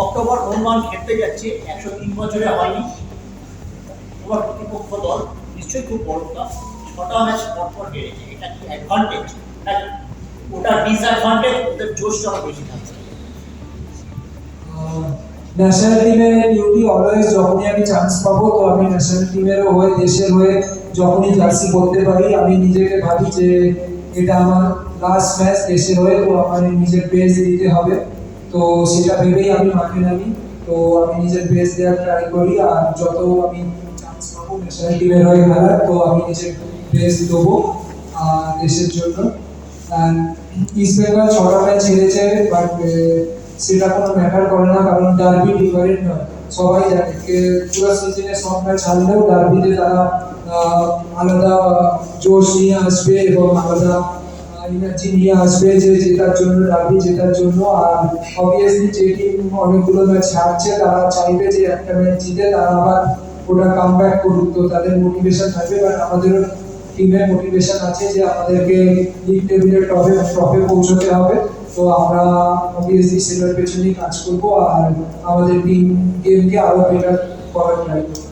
October খেলতে যাচ্ছে, একশো তিন বছরে হয়নি। তোমার দল নিশ্চয়ই খুব বড় ছটা ম্যাচ পরপর হেরেছে, এটা অ্যাডভান্টেজ নাকি ওটা ডিসঅ্যাডভান্টেজ ওদের জোশটা বেশি থাকছে? ন্যাশনাল টিমের ডিউটি অলওয়েজ যখনই আমি চান্স পাবো, তো আমি ন্যাশনাল টিমেরও হয়ে, দেশের হয়ে যখনই জার্সি করতে পারি, আমি নিজেকে ভাবি যে এটা আমার লাস্ট ম্যাচ দেশের হয়ে, তো আমার নিজের বেস্ট দিতে হবে। তো সেটা ভেবেই আমি মাঠে নামি, তো আমি নিজের বেস্ট দেওয়ার ট্রাই করি, আর যত আমি চান্স পাবো ন্যাশনাল টিমের হয়ে খেলার, তো আমি নিজের বেস্ট দেবো দেশের জন্য। আর ইস্ট বেঙ্গল ছটা ম্যাচ হেরেছে বাট সেটা কোনো ম্যাটার করে না, কারণ ডার্বি ডিফারেন্ট নয়। সবাই জানে যে পুরো সিজনে সব ম্যাচ হারলেও ডার্বিতে তারা আলাদা জোশ নিয়ে আসবে এবং আলাদা এনার্জি নিয়ে আসবে যে জেতার জন্য ডার্বি জেতার জন্য। আর অবভিয়াসলি যে টিম অনেকগুলো ম্যাচ হারছে, তারা চাইবে যে একটা ম্যাচ জিতে, তারা আবার ওটা কাম ব্যাক করুক। তো তাদের মোটিভেশন থাকবে বাট আমাদেরও টিমের মোটিভেশন আছে যে আমাদেরকে লিগ টেবিলের টপে টপে পৌঁছতে হবে। তো আমরা অবভিয়াসলি সেটার পেছনেই কাজ করব আর আমাদের টিম গেমকে আরও বেটার করার ট্রাই করব।